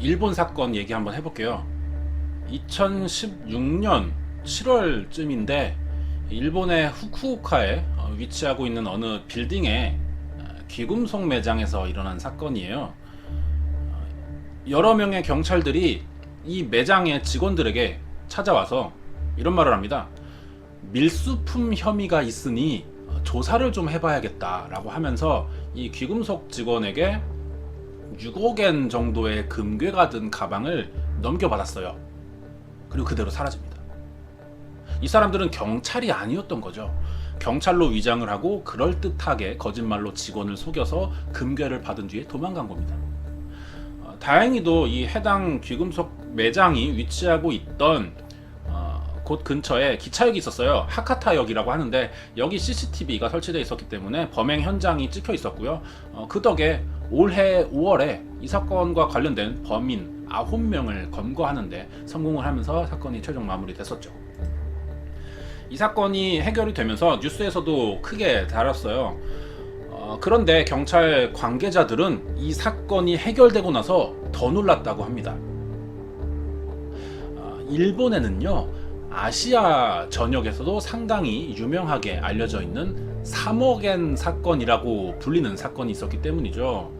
일본 사건 얘기 한번 해볼게요. 2016년 7월쯤인데 일본의 후쿠오카에 어, 위치하고 있는 어느 빌딩의 어, 귀금속 매장에서 일어난 사건이에요. 어, 여러 명의 경찰들이 이 매장의 직원들에게 찾아와서 이런 말을 합니다. 밀수품 혐의가 있으니 어, 조사를 좀 해봐야겠다라고 하면서 이 귀금속 직원에게 6억엔 정도의 금괴가 든 가방을 넘겨받았어요. 그리고 그대로 사라집니다. 이 사람들은 경찰이 아니었던 거죠. 경찰로 위장을 하고 그럴듯하게 거짓말로 직원을 속여서 금괴를 받은 뒤에 도망간 겁니다. 어, 다행히도 이 해당 귀금속 매장이 위치하고 있던 어, 곳 근처에 기차역이 있었어요. 하카타역이라고 하는데 여기 CCTV가 설치되어 있었기 때문에 범행 현장이 찍혀 있었고요. 어, 그 덕에 올해 5월에 이 사건과 관련된 범인 9명을 검거하는데 성공을 하면서 사건이 최종 마무리됐었죠. 이 사건이 해결이 되면서 뉴스에서도 크게 다뤘어요. 어, 그런데 경찰 관계자들은 이 사건이 해결되고 나서 더 놀랐다고 합니다. 어, 일본에는요, 아시아 전역에서도 상당히 유명하게 알려져 있는 3억엔 사건이라고 불리는 사건이 있었기 때문이죠.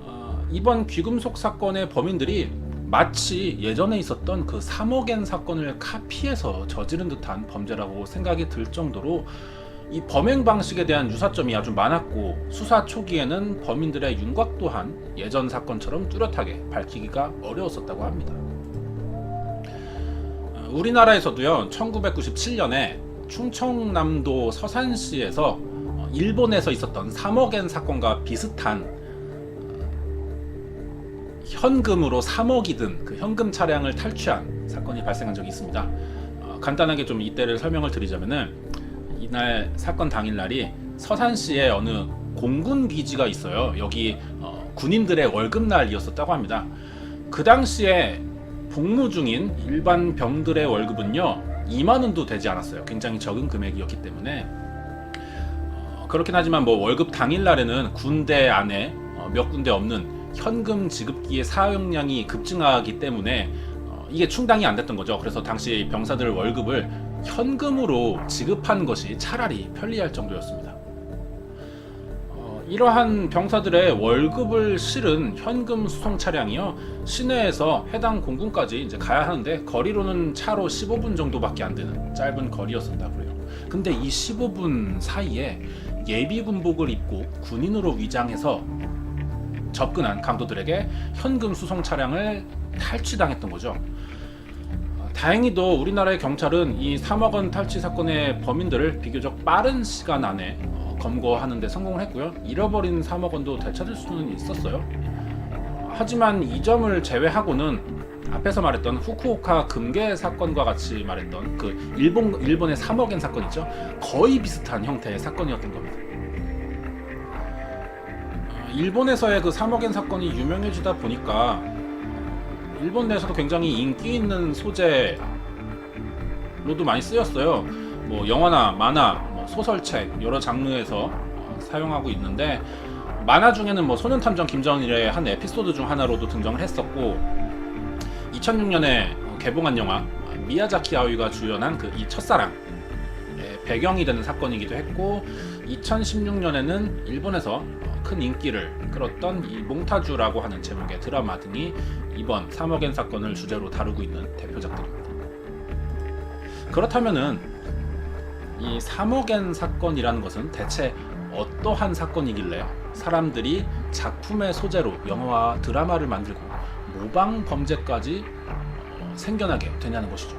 어, 이번 귀금속 사건의 범인들이 마치 예전에 있었던 그 3억엔 사건을 카피해서 저지른 듯한 범죄라고 생각이 들 정도로 이 범행 방식에 대한 유사점이 아주 많았고 수사 초기에는 범인들의 윤곽 또한 예전 사건처럼 뚜렷하게 밝히기가 어려웠었다고 합니다. 어, 우리나라에서도요 1997년에 충청남도 서산시에서 어, 일본에서 있었던 3억엔 사건과 비슷한 어, 현금으로 3억이 든 그 현금 차량을 탈취한 사건이 발생한 적이 있습니다. 어, 간단하게 좀 이때를 설명을 드리자면은 이날 사건 당일 날이 서산시에 어느 공군 기지가 있어요. 여기 어, 군인들의 월급 날이었었다고 합니다. 그 당시에 복무 중인 일반 병들의 월급은요 2만 원도 되지 않았어요. 굉장히 적은 금액이었기 때문에 어, 그렇긴 하지만 뭐 월급 당일날에는 군대 안에 어, 몇 군데 없는 현금 지급기의 사용량이 급증하기 때문에 어, 이게 충당이 안 됐던 거죠. 그래서 당시 병사들 월급을 현금으로 지급한 것이 차라리 편리할 정도였습니다. 어, 이러한 병사들의 월급을 실은 현금 수송 차량이요 시내에서 해당 공군까지 이제 가야 하는데 거리로는 차로 15분 정도밖에 안 되는 짧은 거리였었다고요. 근데 이 15분 사이에 예비 군복을 입고 군인으로 위장해서 접근한 강도들에게 현금 수송 차량을 탈취당했던 거죠. 어, 다행히도 우리나라의 경찰은 이 3억 원 탈취 사건의 범인들을 비교적 빠른 시간 안에 어, 검거하는 데 성공을 했고요. 잃어버린 3억 원도 되찾을 수는 있었어요. 어, 하지만 이 점을 제외하고는 앞에서 말했던 후쿠오카 금괴 사건과 같이 말했던 그 일본 일본의 3억엔 사건 있죠. 거의 비슷한 형태의 사건이었던 겁니다. 어, 일본에서의 그 3억엔 사건이 유명해지다 보니까 일본 내에서도 굉장히 인기 있는 소재로도 많이 쓰였어요. 뭐 영화나 만화, 뭐 소설책 여러 장르에서 어, 사용하고 있는데 만화 중에는 뭐 소년탐정 김정일의 한 에피소드 중 하나로도 등장을 했었고 2006년에 개봉한 영화 어, 미야자키 아오이가 주연한 그 이 첫사랑 배경이 되는 사건이기도 했고 2016년에는 일본에서 어, 큰 인기를 끌었던 이 몽타주라고 하는 제목의 드라마 등이 이번 3억엔 사건을 주제로 다루고 있는 대표작들입니다. 그렇다면은 이 3억엔 사건이라는 것은 대체 어떠한 사건이길래 사람들이 작품의 소재로 영화와 드라마를 만들고 모방 범죄까지 어, 생겨나게 되냐는 것이죠.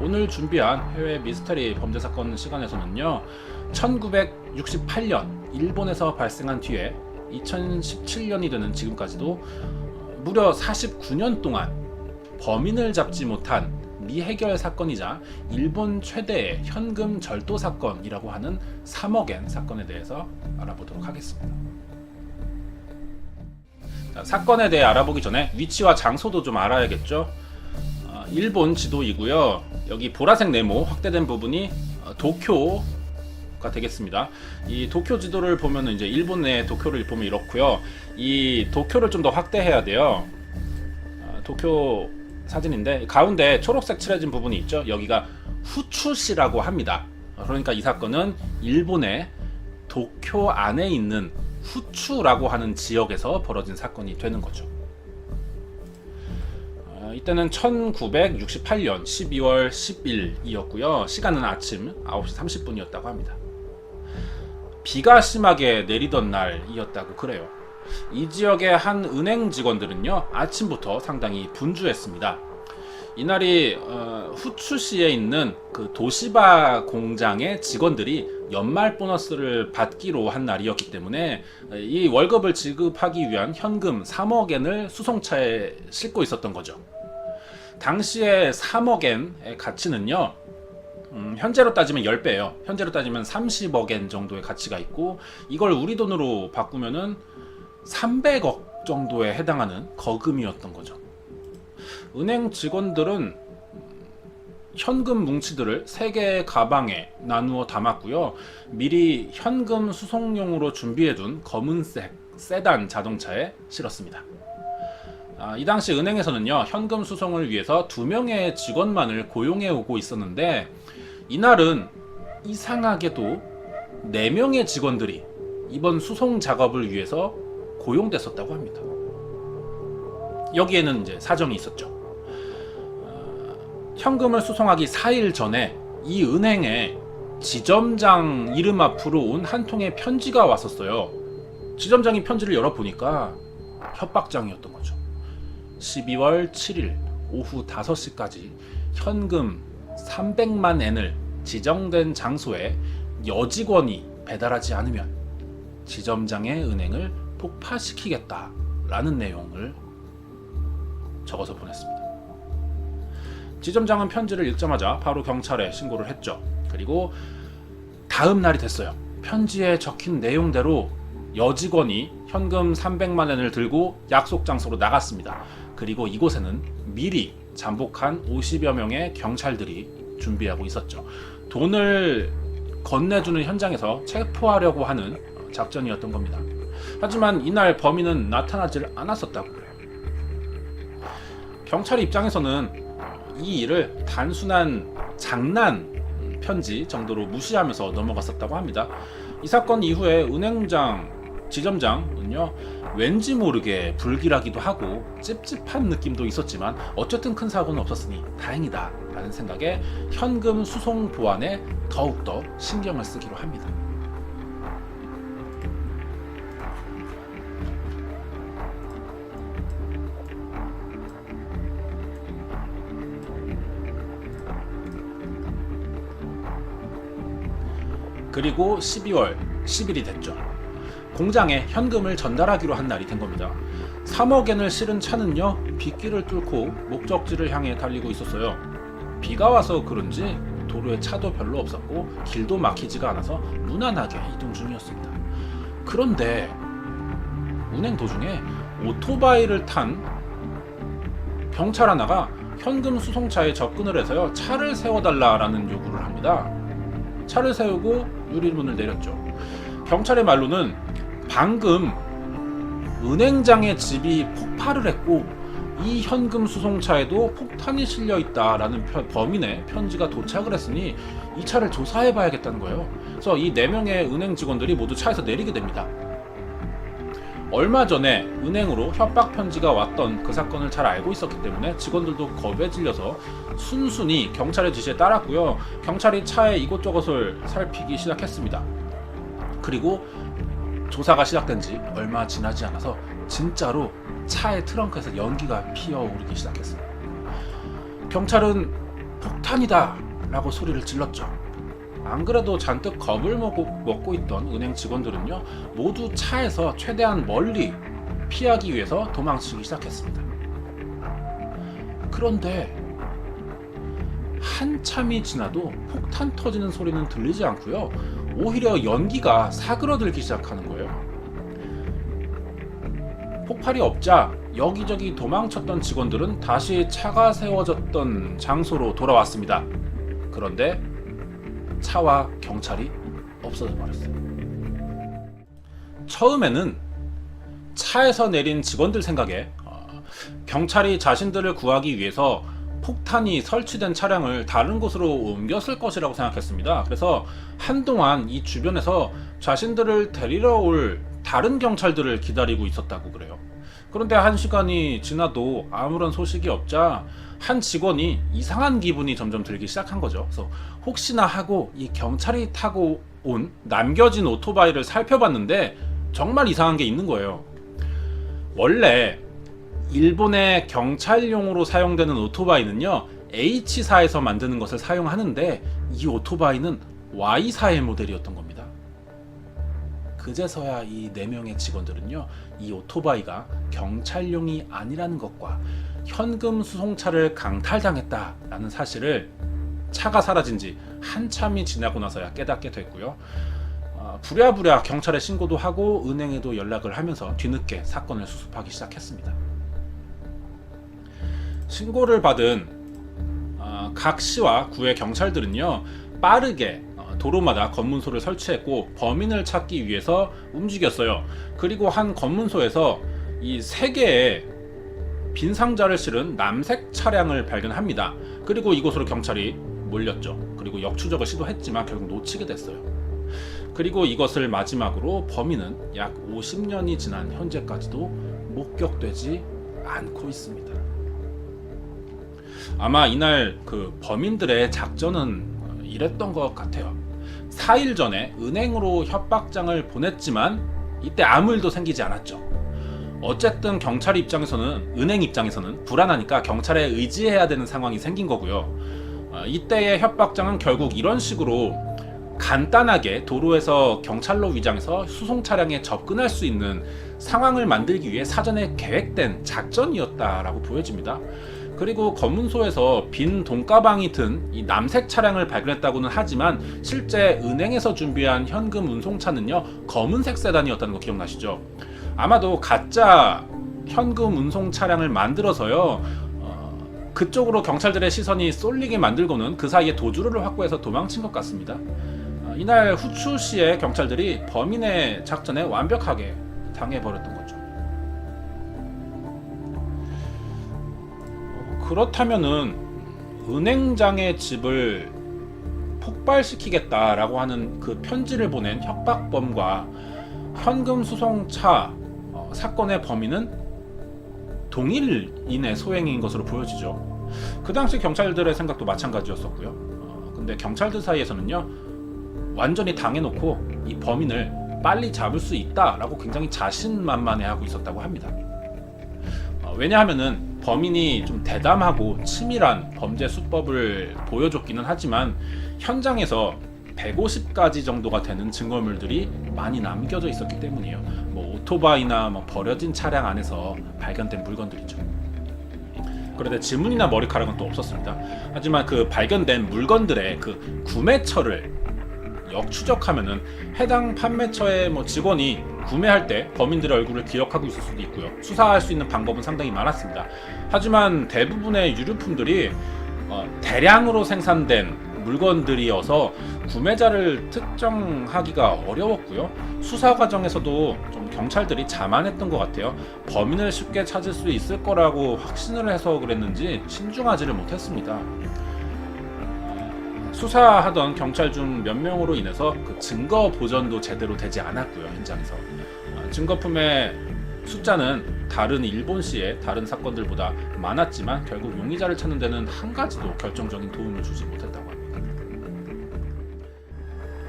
오늘 준비한 해외 미스터리 범죄 사건 시간에서는요, 1968년 일본에서 발생한 뒤에 2017년이 되는 지금까지도 무려 49년 동안 범인을 잡지 못한 미해결 사건이자 일본 최대의 현금 절도 사건이라고 하는 3억엔 사건에 대해서 알아보도록 하겠습니다. 자, 사건에 대해 알아보기 전에 위치와 장소도 좀 알아야겠죠. 어, 일본 지도이고요. 여기 보라색 네모 확대된 부분이 어, 도쿄 가 되겠습니다. 이 도쿄 지도를 보면 이제 일본 내 도쿄를 보면 이렇고요. 이 도쿄를 좀 더 확대해야 돼요. 어, 도쿄 사진인데 가운데 초록색 칠해진 부분이 있죠. 여기가 후추시라고 합니다. 어, 그러니까 이 사건은 일본의 도쿄 안에 있는 후추라고 하는 지역에서 벌어진 사건이 되는 거죠. 어, 이때는 1968년 12월 10일이었고요. 시간은 아침 9시 30분이었다고 합니다. 비가 심하게 내리던 날이었다고 그래요. 이 지역의 한 은행 직원들은요 아침부터 상당히 분주했습니다. 이날이 어, 후추시에 있는 그 도시바 공장의 직원들이 연말 보너스를 받기로 한 날이었기 때문에 이 월급을 지급하기 위한 현금 3억엔을 수송차에 싣고 있었던 거죠. 당시에 3억엔의 가치는요. 음, 현재로 따지면 10배예요. 현재로 따지면 30억엔 정도의 가치가 있고 이걸 우리 돈으로 바꾸면은 300억 정도에 해당하는 거금이었던 거죠. 은행 직원들은 현금 뭉치들을 세 개의 가방에 나누어 담았고요. 미리 현금 수송용으로 준비해둔 검은색 세단 자동차에 실었습니다. 아, 이 당시 은행에서는요 현금 수송을 위해서 두 명의 직원만을 고용해 오고 있었는데 이날은 이상하게도 네 명의 직원들이 이번 수송 작업을 위해서 고용됐었다고 합니다. 여기에는 이제 사정이 있었죠. 어, 현금을 수송하기 4일 전에 이 은행에 지점장 이름 앞으로 온 한 통의 편지가 왔었어요. 지점장이 편지를 열어보니까 협박장이었던 거죠. 12월 7일 오후 5시까지 현금 300만 엔을 지정된 장소에 여직원이 배달하지 않으면 지점장의 은행을 폭파시키겠다라는 내용을 적어서 보냈습니다. 지점장은 편지를 읽자마자 바로 경찰에 신고를 했죠. 그리고 다음 날이 됐어요. 편지에 적힌 내용대로 여직원이 현금 300만 엔을 들고 약속 장소로 나갔습니다. 그리고 이곳에는 미리 잠복한 50여 명의 경찰들이 준비하고 있었죠. 돈을 건네주는 현장에서 체포하려고 하는 작전이었던 겁니다. 하지만 이날 범인은 나타나질 않았었다고 그래요. 경찰 입장에서는 이 일을 단순한 장난 편지 정도로 무시하면서 넘어갔었다고 합니다. 이 사건 이후에 은행장 지점장은요 왠지 모르게 불길하기도 하고 찝찝한 느낌도 있었지만 어쨌든 큰 사고는 없었으니 다행이다 라는 생각에 현금 수송 보안에 더욱더 신경을 쓰기로 합니다. 그리고 12월 10일이 됐죠. 공장에 현금을 전달하기로 한 날이 된 겁니다. 3억엔을 실은 차는요, 빗길을 뚫고 목적지를 향해 달리고 있었어요. 비가 와서 그런지 도로에 차도 별로 없었고 길도 막히지가 않아서 무난하게 이동 중이었습니다. 그런데 운행 도중에 오토바이를 탄 경찰 하나가 현금 수송차에 접근을 해서요 차를 세워달라라는 요구를 합니다. 차를 세우고 유리문을 내렸죠. 경찰의 말로는 방금 은행장의 집이 폭발을 했고 이 현금 수송차에도 폭탄이 실려 있다라는 편- 범인의 편지가 도착을 했으니 이 차를 조사해 봐야겠다는 거예요. 그래서 이 네 명의 은행 직원들이 모두 차에서 내리게 됩니다. 얼마 전에 은행으로 협박 편지가 왔던 그 사건을 잘 알고 있었기 때문에 직원들도 겁에 질려서 순순히 경찰의 지시에 따랐고요. 경찰이 차에 이곳저곳을 살피기 시작했습니다. 그리고 조사가 시작된 지 얼마 지나지 않아서 진짜로 차의 트렁크에서 연기가 피어오르기 시작했어요. 경찰은 폭탄이다! 라고 소리를 질렀죠. 안 그래도 잔뜩 겁을 먹고, 먹고 있던 은행 직원들은요, 모두 차에서 최대한 멀리 피하기 위해서 도망치기 시작했습니다. 그런데 한참이 지나도 폭탄 터지는 소리는 들리지 않고요. 오히려 연기가 사그러들기 시작하는 거예요. 폭발이 없자 여기저기 도망쳤던 직원들은 다시 차가 세워졌던 장소로 돌아왔습니다. 그런데 차와 경찰이 없어져 버렸어요. 처음에는 차에서 내린 직원들 생각에 어, 경찰이 자신들을 구하기 위해서 폭탄이 설치된 차량을 다른 곳으로 옮겼을 것이라고 생각했습니다. 그래서 한동안 이 주변에서 자신들을 데리러 올 다른 경찰들을 기다리고 있었다고 그래요. 그런데 한 시간이 지나도 아무런 소식이 없자 한 직원이 이상한 기분이 점점 들기 시작한 거죠. 그래서 혹시나 하고 이 경찰이 타고 온 남겨진 오토바이를 살펴봤는데 정말 이상한 게 있는 거예요. 원래 일본의 경찰용으로 사용되는 오토바이는요 H사에서 만드는 것을 사용하는데 이 오토바이는 Y사의 모델이었던 겁니다. 그제서야 이 네 명의 직원들은요 이 오토바이가 경찰용이 아니라는 것과 현금 수송차를 강탈당했다라는 사실을 차가 사라진 지 한참이 지나고 나서야 깨닫게 됐고요. 아, 부랴부랴 경찰에 신고도 하고 은행에도 연락을 하면서 뒤늦게 사건을 수습하기 시작했습니다. 신고를 받은 아, 각 시와 구의 경찰들은요 빠르게 어, 도로마다 검문소를 설치했고 범인을 찾기 위해서 움직였어요. 그리고 한 검문소에서 이 세 개의 빈 상자를 실은 남색 차량을 발견합니다. 그리고 이곳으로 경찰이 몰렸죠. 그리고 역추적을 시도했지만 결국 놓치게 됐어요. 그리고 이것을 마지막으로 범인은 약 50년이 지난 현재까지도 목격되지 않고 있습니다. 아마 이날 그 범인들의 작전은 이랬던 것 같아요. 4일 전에 은행으로 협박장을 보냈지만 이때 아무 일도 생기지 않았죠. 어쨌든 경찰 입장에서는 은행 입장에서는 불안하니까 경찰에 의지해야 되는 상황이 생긴 거고요. 어, 이때의 협박장은 결국 이런 식으로 간단하게 도로에서 경찰로 위장해서 수송 차량에 접근할 수 있는 상황을 만들기 위해 사전에 계획된 작전이었다라고 보여집니다. 그리고 검문소에서 빈 돈가방이 든 이 남색 차량을 발견했다고는 하지만 실제 은행에서 준비한 현금 운송차는요 검은색 세단이었다는 거 기억나시죠? 아마도 가짜 현금 운송 차량을 만들어서요 어, 그쪽으로 경찰들의 시선이 쏠리게 만들고는 그 사이에 도주를 확보해서 도망친 것 같습니다. 어, 이날 후추시의 경찰들이 범인의 작전에 완벽하게 당해버렸던 거죠. 어, 그렇다면은 은행장의 집을 폭발시키겠다라고 하는 그 편지를 보낸 협박범과 현금 수송차 어, 사건의 범인은 동일인의 소행인 것으로 보여지죠. 그 당시 경찰들의 생각도 마찬가지였었고요. 어, 근데 경찰들 사이에서는요, 완전히 당해놓고 이 범인을 빨리 잡을 수 있다라고 굉장히 자신만만해하고 있었다고 합니다. 어, 왜냐하면은 범인이 좀 대담하고 치밀한 범죄 수법을 보여줬기는 하지만 현장에서 150가지 정도가 되는 증거물들이 많이 남겨져 있었기 때문이에요. 뭐 오토바이나 뭐 버려진 차량 안에서 발견된 물건들이죠. 그런데 지문이나 머리카락은 또 없었습니다. 하지만 그 발견된 물건들의 그 구매처를 역추적하면은 해당 판매처의 뭐 직원이 구매할 때 범인들의 얼굴을 기억하고 있을 수도 있고요. 수사할 수 있는 방법은 상당히 많았습니다. 하지만 대부분의 유류품들이 어, 대량으로 생산된 물건들이어서 구매자를 특정하기가 어려웠고요. 수사 과정에서도 좀 경찰들이 자만했던 것 같아요. 범인을 쉽게 찾을 수 있을 거라고 확신을 해서 그랬는지 신중하지를 못했습니다. 수사하던 경찰 중 몇 명으로 인해서 그 증거 보전도 제대로 되지 않았고요 현장에서 아, 증거품의 숫자는 다른 일본시의 다른 사건들보다 많았지만 결국 용의자를 찾는 데는 한 가지도 결정적인 도움을 주지 합니다.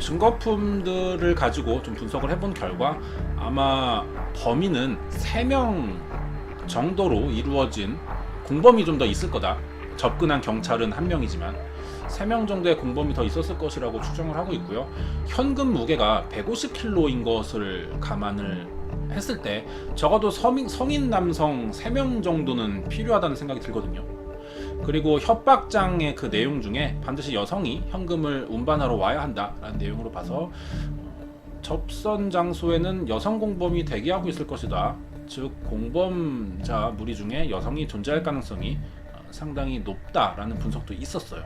증거품들을 가지고 좀 분석을 해본 결과 아마 범인은 3명 정도로 이루어진 공범이 좀 더 있을 거다. 접근한 경찰은 한 명이지만 3명 정도의 공범이 더 있었을 것이라고 추정을 하고 있고요. 현금 무게가 150kg인 것을 감안을 했을 때 적어도 성인, 성인 남성 3명 정도는 필요하다는 생각이 들거든요. 그리고 협박장의 그 내용 중에 반드시 여성이 현금을 운반하러 와야 한다라는 내용으로 봐서 접선 장소에는 여성 공범이 대기하고 있을 것이다. 즉 공범자 무리 중에 여성이 존재할 가능성이 어, 상당히 높다라는 분석도 있었어요.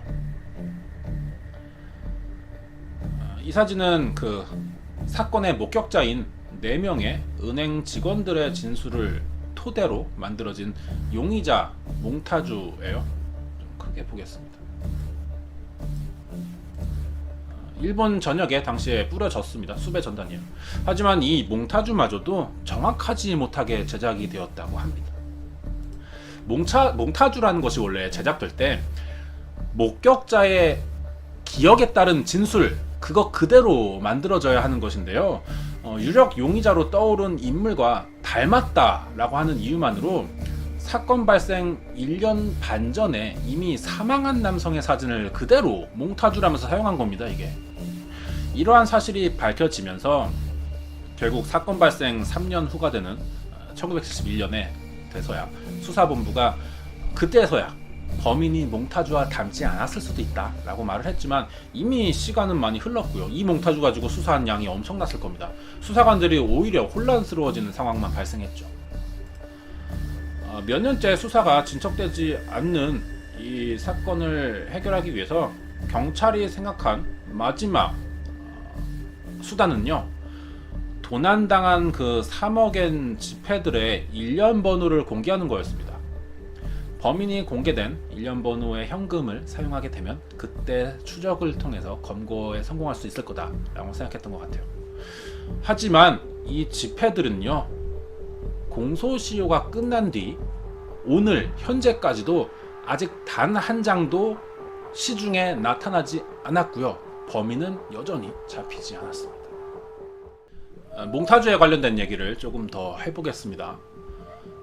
어, 이 사진은 그 사건의 목격자인 4명의 은행 직원들의 진술을 토대로 만들어진 용의자 몽타주예요. 좀 크게 보겠습니다. 일본 전역에 당시에 뿌려졌습니다. 수배 전단이에요. 하지만 이 몽타주마저도 정확하지 못하게 제작이 되었다고 합니다. 몽차, 몽타주라는 것이 원래 제작될 때 목격자의 기억에 따른 진술 그거 그대로 만들어져야 하는 것인데요. 어, 유력 용의자로 떠오른 인물과 닮았다라고 하는 이유만으로 사건 발생 1년 반 전에 이미 사망한 남성의 사진을 그대로 몽타주라면서 사용한 겁니다, 이게. 이러한 사실이 밝혀지면서 결국 사건 발생 3년 후가 되는 1971년에 돼서야 수사본부가 그때서야 범인이 몽타주와 닮지 않았을 수도 있다 라고 말을 했지만 이미 시간은 많이 흘렀고요. 이 몽타주 가지고 수사한 양이 엄청났을 겁니다. 수사관들이 오히려 혼란스러워지는 상황만 발생했죠. 어, 몇 년째 수사가 진척되지 않는 이 사건을 해결하기 위해서 경찰이 생각한 마지막 어, 수단은요. 도난당한 그 3억엔 지폐들의 일련 번호를 공개하는 거였습니다. 범인이 공개된 일련 번호의 현금을 사용하게 되면 그때 추적을 통해서 검거에 성공할 수 있을 거다라고 생각했던 것 같아요. 하지만 이 지폐들은요 공소시효가 끝난 뒤 오늘 현재까지도 아직 단 한 장도 시중에 나타나지 않았고요. 범인은 여전히 잡히지 않았습니다. 어, 몽타주에 관련된 얘기를 조금 더 해보겠습니다.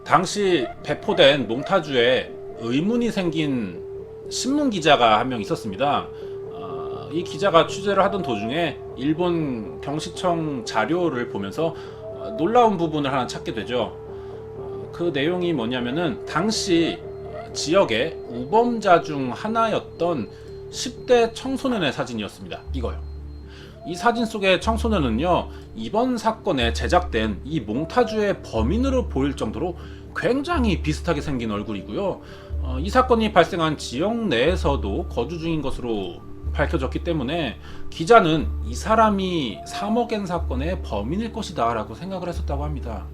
당시 배포된 몽타주에 의문이 생긴 신문 기자가 한 명 있었습니다. 어, 이 기자가 취재를 하던 도중에 일본 경시청 자료를 보면서 어, 놀라운 부분을 하나 찾게 되죠. 어, 그 내용이 뭐냐면은 당시 지역의 우범자 중 하나였던 10대 청소년의 사진이었습니다. 이거요. 이 사진 속의 청소년은요, 이번 사건에 제작된 이 몽타주의 범인으로 보일 정도로 굉장히 비슷하게 생긴 얼굴이고요. 어, 이 사건이 발생한 지역 내에서도 거주 중인 것으로 밝혀졌기 때문에 기자는 이 사람이 3억엔 사건의 범인일 것이다 라고 생각을 했었다고 합니다.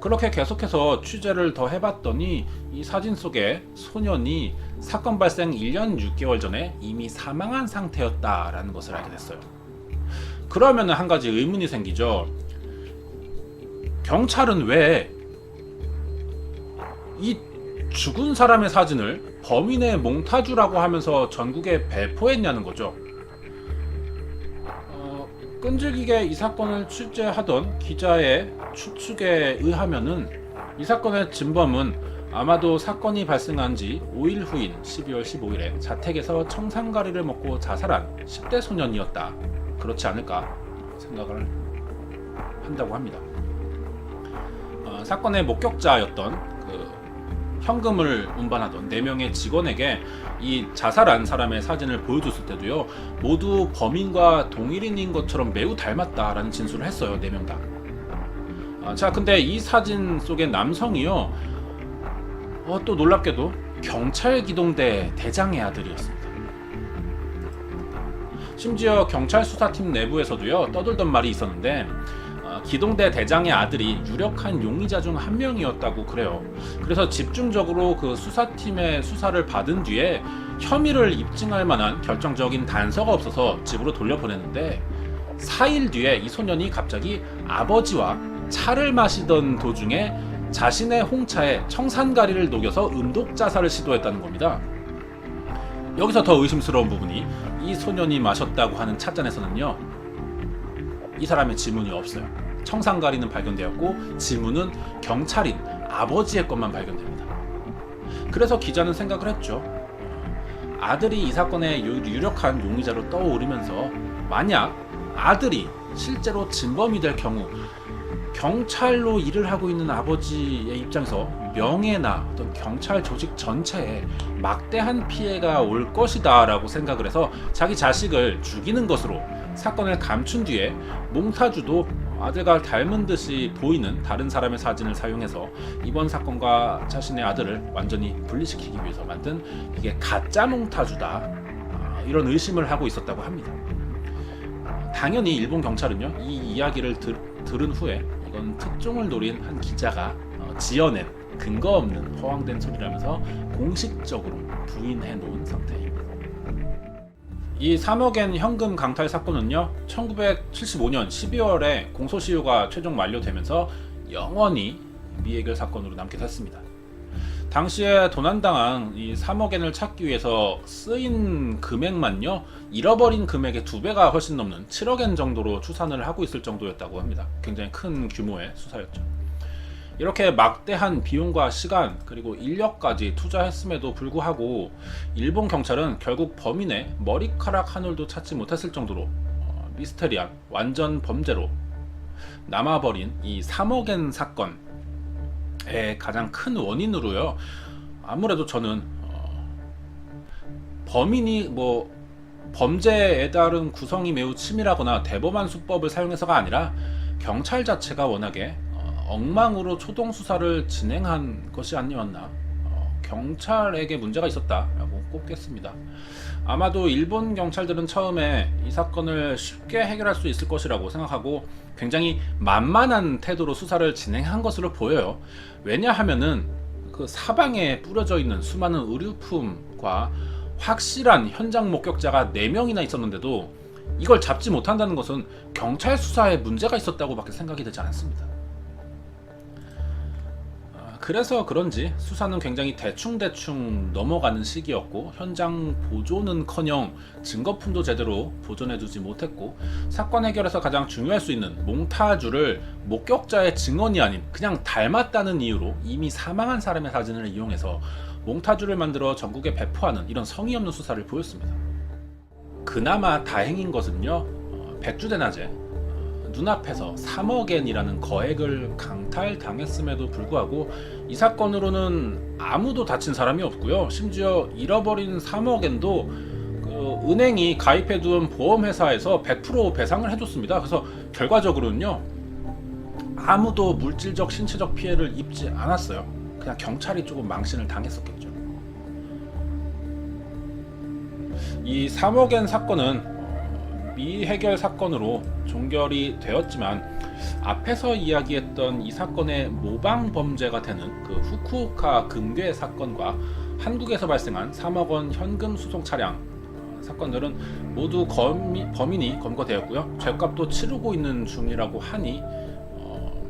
그렇게 계속해서 취재를 더 해봤더니 이 사진 속의 소년이 사건 발생 1년 6개월 전에 이미 사망한 상태였다라는 것을 알게 됐어요. 그러면 한 가지 의문이 생기죠. 경찰은 왜 이 죽은 사람의 사진을 범인의 몽타주라고 하면서 전국에 배포했냐는 거죠. 어, 끈질기게 이 사건을 취재하던 기자의 추측에 의하면은 이 사건의 진범은 아마도 사건이 발생한 지 5일 후인 12월 15일에 자택에서 청산가리를 먹고 자살한 10대 소년이었다. 그렇지 않을까 생각을 한다고 합니다. 어, 사건의 목격자였던 그 현금을 운반하던 4명의 직원에게 이 자살한 사람의 사진을 보여줬을 때도요 모두 범인과 동일인인 것처럼 매우 닮았다라는 진술을 했어요 4명 다. 아, 자 근데 이 사진 속의 남성이요 어, 또 놀랍게도 경찰 기동대 대장의 아들이었습니다. 심지어 경찰 수사팀 내부에서도요 떠돌던 말이 있었는데 어, 기동대 대장의 아들이 유력한 용의자 중 한 명이었다고 그래요. 그래서 집중적으로 그 수사팀의 수사를 받은 뒤에 혐의를 입증할 만한 결정적인 단서가 없어서 집으로 돌려보냈는데 4일 뒤에 이 소년이 갑자기 아버지와 차를 마시던 도중에 자신의 홍차에 청산가리를 녹여서 음독 자살을 시도했다는 겁니다. 여기서 더 의심스러운 부분이 이 소년이 마셨다고 하는 찻잔에서는요 이 사람의 지문이 없어요. 청산가리는 발견되었고 지문은 경찰인 아버지의 것만 발견됩니다. 그래서 기자는 생각을 했죠. 아들이 이 사건의 유- 유력한 용의자로 떠오르면서 만약 아들이 실제로 진범이 될 경우 경찰로 일을 하고 있는 아버지의 입장에서 명예나 어떤 경찰 조직 전체에 막대한 피해가 올 것이다 라고 생각을 해서 자기 자식을 죽이는 것으로 사건을 감춘 뒤에 몽타주도 아들과 닮은 듯이 보이는 다른 사람의 사진을 사용해서 이번 사건과 자신의 아들을 완전히 분리시키기 위해서 만든 이게 가짜 몽타주다 아, 이런 의심을 하고 있었다고 합니다. 당연히 일본 경찰은요 이 이야기를 들, 들은 후에 이건 특종을 노린 한 기자가 어, 지어낸 근거 없는 허황된 소리라면서 공식적으로 부인해 놓은 상태입니다. 이 3억엔 현금 강탈 사건은요, 1975년 12월에 공소시효가 최종 만료되면서 영원히 미해결 사건으로 남게 됐습니다. 당시에 도난당한 이 3억엔을 찾기 위해서 쓰인 금액만요, 잃어버린 금액의 두 배가 훨씬 넘는 7억엔 정도로 추산을 하고 있을 정도였다고 합니다. 굉장히 큰 규모의 수사였죠. 이렇게 막대한 비용과 시간 그리고 인력까지 투자했음에도 불구하고 일본 경찰은 결국 범인의 머리카락 한 올도 찾지 못했을 정도로 어, 미스테리한 완전 범죄로 남아버린 이 3억엔 사건의 가장 큰 원인으로요. 아무래도 저는 어, 범인이 뭐 범죄에 따른 구성이 매우 치밀하거나 대범한 수법을 사용해서가 아니라 경찰 자체가 워낙에 어, 엉망으로 초동 수사를 진행한 것이 아니었나 어, 경찰에게 문제가 있었다라고 꼽겠습니다. 아마도 일본 경찰들은 처음에 이 사건을 쉽게 해결할 수 있을 것이라고 생각하고 굉장히 만만한 태도로 수사를 진행한 것으로 보여요. 왜냐하면은 그 사방에 뿌려져 있는 수많은 의료품과 확실한 현장 목격자가 4명이나 있었는데도 이걸 잡지 못한다는 것은 경찰 수사에 문제가 있었다고밖에 생각이 되지 않습니다. 아, 그래서 그런지 수사는 굉장히 대충대충 넘어가는 시기였고 현장 보존은커녕 증거품도 제대로 보존해두지 못했고 사건 해결에서 가장 중요할 수 있는 몽타주를 목격자의 증언이 아닌 그냥 닮았다는 이유로 이미 사망한 사람의 사진을 이용해서 몽타주를 만들어 전국에 배포하는 이런 성의 없는 수사를 보였습니다. 그나마 다행인 것은요, 어, 백주대낮에 어, 눈앞에서 3억엔이라는 거액을 강탈당했음에도 불구하고 이 사건으로는 아무도 다친 사람이 없고요. 심지어 잃어버린 3억엔도 그 은행이 가입해둔 보험회사에서 100% 배상을 해줬습니다. 그래서 결과적으로는요, 아무도 물질적, 신체적 피해를 입지 않았어요. 그냥 경찰이 조금 망신을 당했었겠죠. 이 3억엔 사건은 어, 미해결 사건으로 종결이 되었지만 앞에서 이야기했던 이 사건의 모방 범죄가 되는 그 후쿠오카 금괴 사건과 한국에서 발생한 3억 원 현금 수송 차량 어, 사건들은 모두 검이, 범인이 검거되었고요. 죄값도 치르고 있는 중이라고 하니 어,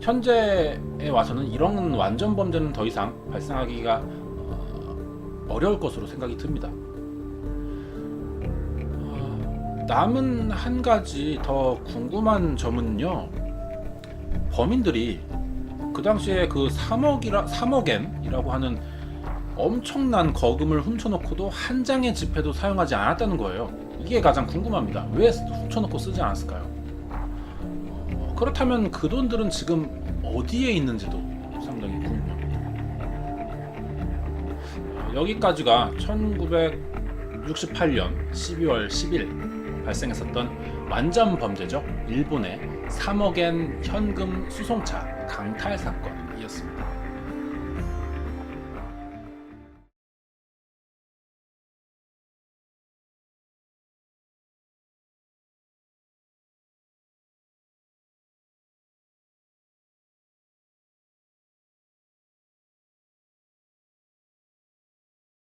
현재에 와서는 이런 완전 범죄는 더 이상 발생하기가 어, 어려울 것으로 생각이 듭니다. 남은 한 가지 더 궁금한 점은요. 범인들이 그 당시에 그 3억이라 3억엔이라고 하는 엄청난 거금을 훔쳐놓고도 한 장의 지폐도 사용하지 않았다는 거예요. 이게 가장 궁금합니다. 왜 훔쳐놓고 쓰지 않았을까요? 어, 그렇다면 그 돈들은 지금 어디에 있는지도 상당히 궁금합니다. 어, 여기까지가 1968년 12월 10일 발생했었던 완전 범죄죠. 일본의 3억엔 현금 수송차 강탈 사건이었습니다.